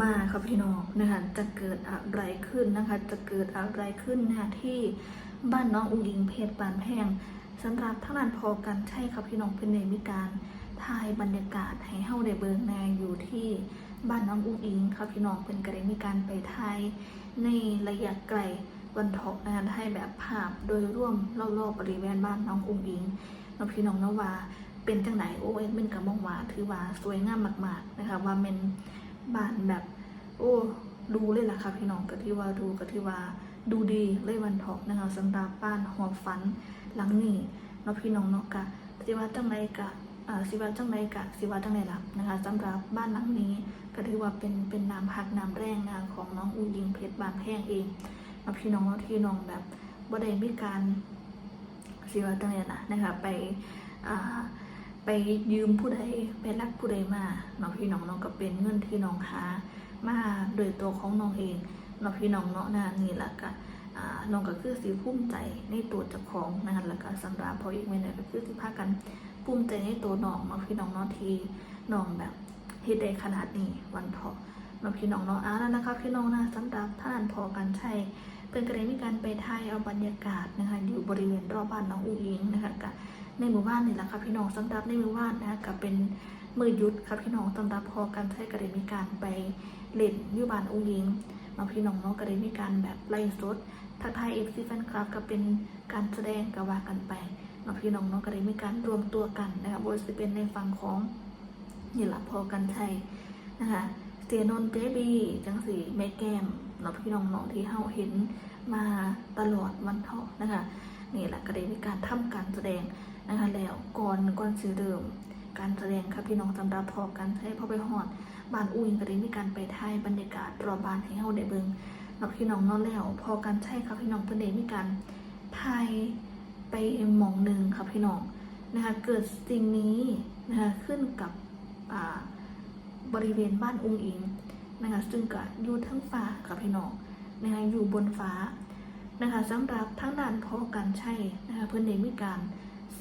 มาครับพี่น้องนะคะจะเกิดอะไรขึ้นนะคะ จะเกิดอะไรขึ้นนะคะที่บ้านน้องอุงอิงเพชรปานแพงสำหรับท่านพอกันใช่ครับพี่น้องเพื่อนในมีการถ่ายบรรยากาศให้เฮาได้เบิงแนอยู่ที่บ้านน้องอุงอิงครับพี่น้องเป็นกระได้มีการไปถ่ายในระยะไกลวันเถกนะคะถ่ายแบบภาพโดยร่วมรอบๆบริเวณบ้านน้องอุงอิงน้องพี่น้องนาว่าเป็นจังไหนโอเอ็นเป็นกับมองว่าถือว่าสวยงามมากๆนะคะว่าเป็น บ้านแบบ โอ้ดูเลยล่ะค่ะพี่น้องก็ที่ว่าดูก็ที่ว่าดูดีเลยวันทอกนะคะสำหรับบ้านหอฝันหลังนี้เนาะพี่น้องเนาะกะสิว่าจังไรกะอ่าสิว่าจังไรกะสิว่าจังไรล่ะนะคะสำหรับบ้านหลังนี้ก็ถือว่าเป็นเป็นน้ำพักน้ำแรงงานของน้องอูยิงเพชรบางแพงเองเนาะพี่น้องเนาะที่น้องแบบบ่ได้มีการสิว่าจังไรล่ะนะคะไปอ่า ไปยืมผู้ใดไปรักผู้ใดมาเนาะพี่น้องเนาะก็เป็นเงินที่น้องหามาโดยตัวของน้องเองเนาะพี่น้องเนาะนะนี่แหละก็น้องก็คือสีภูมิใจในตัวเจ้าของนะคะแล้วก็สำหรับพออีกไม่นานก็คือสิพากันภูมิใจในตัวน้องเนาะพี่น้องเนาะที่น้องแบบเฮ็ดได้ขนาดนี้วันพอเนาะพี่น้องเนาะอ่าแล้วนะคะพี่น้องนะสำหรับท่านพอกันใช่เป็นกรณีการไปถ่ายเอาบรรยากาศนะคะอยู่บริเวณรอบบ้านน้องอูอิงนะคะก็ ในหมู่บ้านนี่แหละค่ะพี่น้องสำหรับในหมู่บ้านนะกับเป็นมือยุดค่ะพี่น้องสำหรับพอกันใช้กระเดมีการไปเล่นยุบานอุ้งยิงเนาพี่น้องเนาะกระเดมีการแบบไล่สดทักทายเอฟซีแฟนคลับก็เป็นการแสดงกว่ากันไปเนาพี่น้องเนาะกระเดมีการรวมตัวกันนะคะบริสเป็นในฝั่งของนี่แหละพอกันใช้นะคะเสียนนท์เจบีจังสีแม่แก้มเนาพี่น้องเนาะที่เฮาเห็นมาตลอดวันเทาะนะคะนี่แหละกระเดมีการทำการแสดง นะคะแล้วก่อนก่อนซื้อเดิมการแสดงครับพี่น้องสำหรับพอกันใช้พอไปหอดบ้านอุ้ยก็ได้มีการไปถ่ายบรรยากาศรอบบ้านให้เฮาได้เบิ่งแล้วพี่น้องนอนแล้ว พอกันใช่ครับพี่น้องเพิ่นได้มีการถ่ายไปหมองหนึ่งครับพี่น้องนะคะเกิดสิ่งนี้นะคะขึ้นกับอ่าบริเวณบ้านอุ้งอิงนะคะซึ่งก็อยู่ทั้งฟ้าครับพี่น้องนะคะอยู่บนฟ้านะคะสำหรับทั้งด้านพอกันใช่นะคะเพิ่นได้มีการ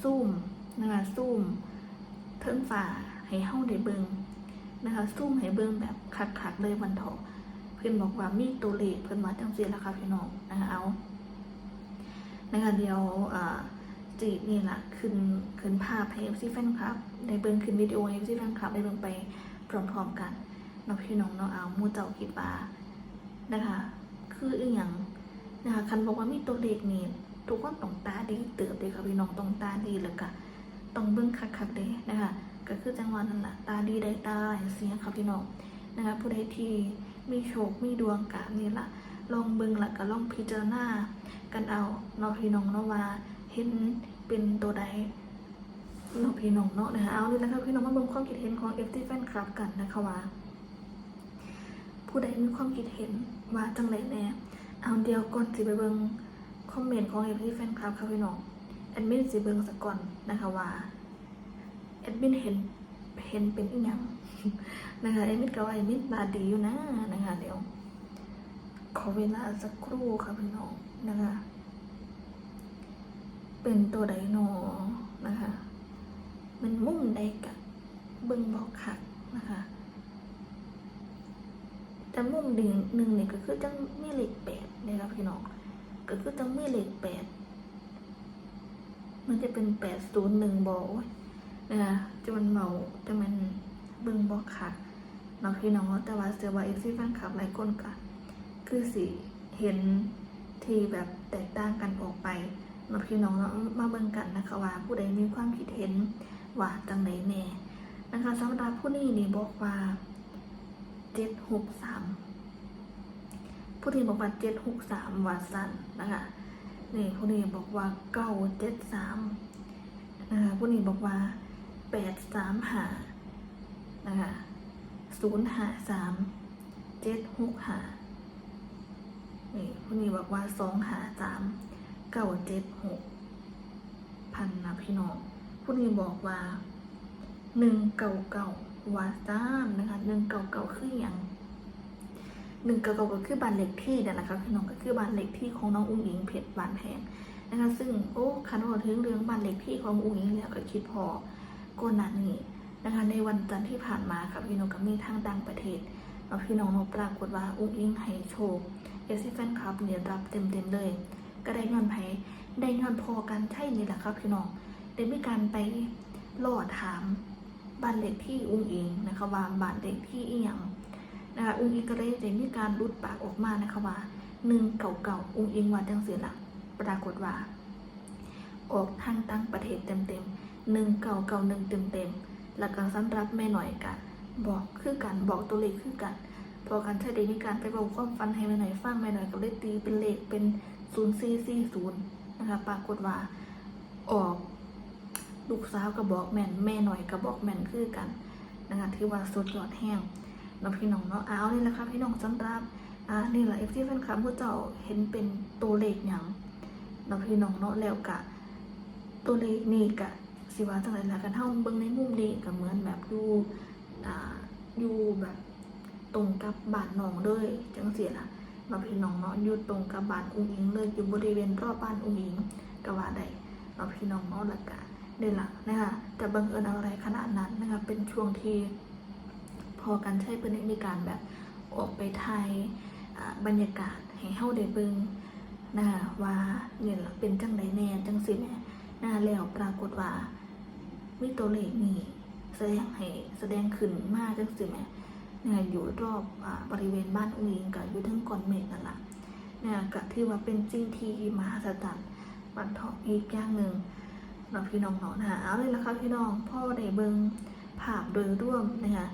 ซูมนะคะซูมเทิงฝ่าให้เฮาได้เบิงนะคะซูมให้เบิงแบบคักๆเลยวันเถาะเพื่อนบอกว่ามีตัวเลขเพิ่นมาจังซี่ละค่ะพี่น้องนะคะเอานะคะเดี๋ยวจีนี่แหละขึ้นขึ้นภาพให้ FC แฟนคลับได้เบิงขึ้นวิดีโอให้ FC แฟนคลับได้เบิงไปพร้อมๆกันเนาะพี่น้องเนาะเอามูเจ้าคิดว่านะคะ คืออีหยังนะคะคันบอกว่ามีตัวเลขนี่ ทุกคนต้องตาดีเติบเลยค่ะพี่น้องต้องตาดีแล้วก็ต้องเบิ้งคักๆเลยนะคะก็คือจังหวะนั้นแหละตาดีได้ตายเสียค่ะพี่น้องนะคะผู้ใดที่มีโชคมีดวงกะนี่ละลองเบิ้งล้วก็ลองพิจารณากันเอาเนาะพี่น้องเนาะว่าเห็นเป็นตัวใดเนาะพี่น้องเนาะนะคะเอาเลยนะคะพี่น้องมาเบิ่งความคิดเห็นของ FT Fan Club กันนะคะว่าผู้ใดมีความคิดเห็นว่าจังไรแน่เอาเดียวก่อนสิไปเบิ่ง คอมเมนต์ของเอฟซีแฟนคลับค่ะพี่น้องแอดมินสิเบิงสักก่อนนะคะว่าแอดมินเห็นเห็นเป็นอีหยังนะคะแอดมินก็ว่าแอดมินตาดีอยู่นะนะคะเดี๋ยวขอเวลาสักครู่ค่ะพี่น้องนะคะ เป็นตัวไดโนนะคะ มันมุ่งใดกะเบิ่งบอกคักนะคะแต่มุมหนึ่งหนึ่งเนี่ยก็คือจังมีเลขแปดนะครับพี่น้อง ก็คือจังมีเลขแปดมันจะเป็นแปดศูนย์หนึ่งบอนะคะจะมันเมาจะมันเบิ่งบอกค่ะเนาะพี่น้องแต่ว่าเสือว่าเอฟซีแฟนคลับหลายคนก็คือสิเห็นที่แบบแตกต่างกันออกไปเนาะพี่น้องเนาะมาเบิ่งกันนะคะว่า ผู้ใดมีความคิดเห็นว่าจังไหนแน่นะคะสำหรับผู้นี้นี่บอกว่าเจ็ดหกสาม ผู้ที่บอกว่าเจ็ดหกสามวาสันนะคะนี่ผู้นี้บอกว่าเก้าเจ็ดสามนะคะผู้นี้บอกว่าแปดสามหานะคะศูนย์หาสามเจ็ดหกหานี่ผู้นี้บอกว่าสองหาสามเก้าเจ็ดหกพันนะพี่น้องผู้นี้บอกว่าหนึ่งเก่าเก่าวาซ่านนะคะหนึ่งเก่าเก่าคืออย่าง หนึ่งเก่าก็คือบ้านเล็กที่นั่นะคะพี่น้องก็คือบ้านเล็กที่ของน้องอุ้งอิงเพชรบานแพงนะคะ ซึ่งโอ้คันว่าถึงเรื่องบ้านเล็กที่ของอุ้งอิงแล้วก็คิดพอก้นหนานี้นะคะ ในวันจันทร์ที่ผ่านมาค่ะพี่น้องก็มีทางต่างประเทศเอาพี่น้องเนาปรากฏว่าอุ้งอิงให้โชคเอซี่แฟนคลับเนี่ยรับเต็มๆเลย ก็ได้เงินไผได้เงินพอกันใช่นี่แหละครับพี่น้องได้มีการไปลอดถามบ้านเล็กที่อุ้งอิงนะคะว่าบ้านเล็กที่อีหยัง นะคะอุ้งอิงก็เลยได้มีการรุดปากออกมานะคะว่าหนึ่งเก่าๆอุ้งอิงว่าจังเสียหละปรากฏว่า ออกทางตั้งประเทศเต็มๆหนึ่งเก่าเก่าหนึ่งเต็มๆแล้วก็สำหรับแม่หน่อยกะบอกคือกันบอกตัวเลขคือกัน พอกันใช้ได้มีการไปบอกความฟันให้แม่หน่อยฟังแม่หน่อยก็เลยตีเป็นเลขเป็นศูนย์สี่สี่ศูนย์นะคะปรากฏว่าออกลูกสาวก็บอกแม่นแม่หน่อยก็บอกแม่นคือกันนะคะที่ว่าสุดยอดแห้ง น้องพี่น้องเนาะเอาวนี่แหละครับพี่น้องสำหรับอ่านี่แหละเอฟซีแฟนคลับผู้เจ้าเห็นเป็นตัวเลขอย่างน้องพี่น้องเนาะแล้วกะตัวเลขนี่กะสิว่าจังไรล่ะกันเท่าเบิ่งในมุมดีก็เหมือนแบบอยู่อ่าอยู่แบบตรงกับบ้านน้องเลยจังเสียล่ะน้องพี่น้องเนาะอยู่ตรงกับบานอุ้งอิงเลยอยู่บริเวณรอบบ้านอุ้งอิงก็ว่าได้น้องพี่น้องเนาะล้วกะนี่แหละนะคะแต่บังเอิญอะไรขนาดนั้นนะคะเป็นช่วงที่ พอกันใช้เป็นได้มีการแบบออกไปถ่ายบรรยากาศให้เฮาได้เบิ่งนะคะว่าเนี่ยเป็นจังไดแน่จังสิแม่นะคะแล้วปรากฏว่ามีตัวเลขนี่แสดงให้แสดงขึ้นมาจังสิแม่นะคะอยู่รอบอบริเวณบ้านอุ้งอิงกับอยู่ทั้งก่อนเมฆนั่นแหละนะคะก็ถือว่าเป็นจริงที่มหัศจรรย์บันทองอีกอย่างหนึ่งเราพี่น้องเนาะนะคะเอาเลยละค่ะพี่น้องพ่อได้เบิงภาพโดยร่วมนะคะ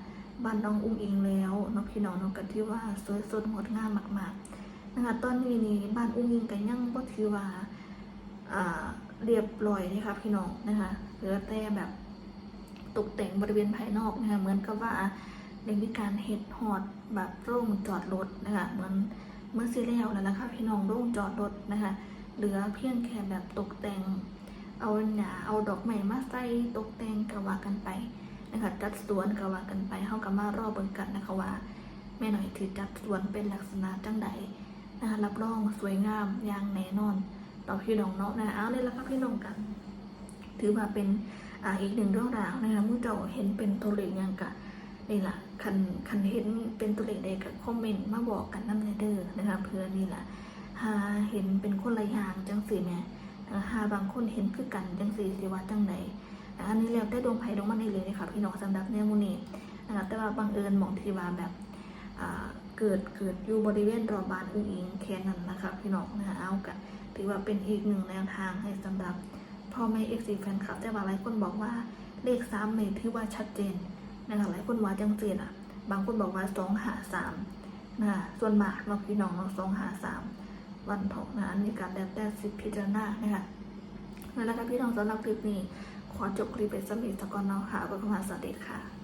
บ้านน้องอุ้งอิงแล้วน้องพี่น้องเนาะกันที่ว่าสวยสดงดงามมากๆนะคะตอนนี้นี่บ้านอุ้งอิงกันยังบ่ถือว่าอ่าเรียบร้อยนะคะพี่น้องนะคะเหลือแต่แบบตกแต่งบริเวณภายนอกนะคะเหมือนกับว่าได้มีการเฮ็ดฮอดแบบโร่งจอดรถนะคะเหมือนเมื่อสิแล้วนั่นแหละคะพี่น้องโร่งจอดรถนะคะเหลือเพียงแค่แบบตกแต่งเอาหนาเอาดอกไม้มาใส่ตกแต่งกะวากันไป นะคะจัดสวนกว่ากันไปเฮากะมารอเบิ่งกันนะคะว่าแม่หน่อยถือจัดสวนเป็นลักษณะจังใดนะคะรับรองสวยงามอย่างแน่นอนต่อพี่น้องเนาะนะเอาเลยละครับพี่น้องกัน ถือว่าเป็นอ่าอีกหนึ่งเรื่องราวนะคะเมื่อเจ้าเห็นเป็นตัวเลขยังกะนี่แหละคันคันเห็นเป็นตัวเลขใดก็คอมเมนต์มาบอกกันนั่นเด้อนะคะเพื่อนี่แหละหาเห็นเป็นคนละอย่างจังสิแม่หาบางคนเห็นคือกันจังสีสิว่าจังไหน อันนี้แล้วแต่ดวงไผ่ดวงมันได้เลยนะคะพี่น้องสำหรับแนวมูนี้นะคะแต่ว่าบังเอิญหมองที่ว่าแบบอ่าเกิดเกิดอยู่บริเวณรอบบานอุ้งอิงแค่นั้นนะคะพี่น้องนะคะเอากันถือว่าเป็นอีกหนึ่งแนวทางให้สำหรับพ่อแม่เอฟซีแฟนคลับแต่ว่าหลายคนบอกว่าเลขสามเนี่ยถือว่าชัดเจนนะคะหลายคนว่าจังเจนอะ บางคนบอกว่าสองหาสามนะส่วนมากเราพี่น้องเราสองหาสามวันทองนะอันการแล้วแต่สิพิจารณานะคะนั่นแหละค่ะพี่น้องสำหรับคลิปนี้ ขอจบคลิปเป็นสมิธสกอนเนาะค่ะขอบคุณค่ะสวัสดีค่ะ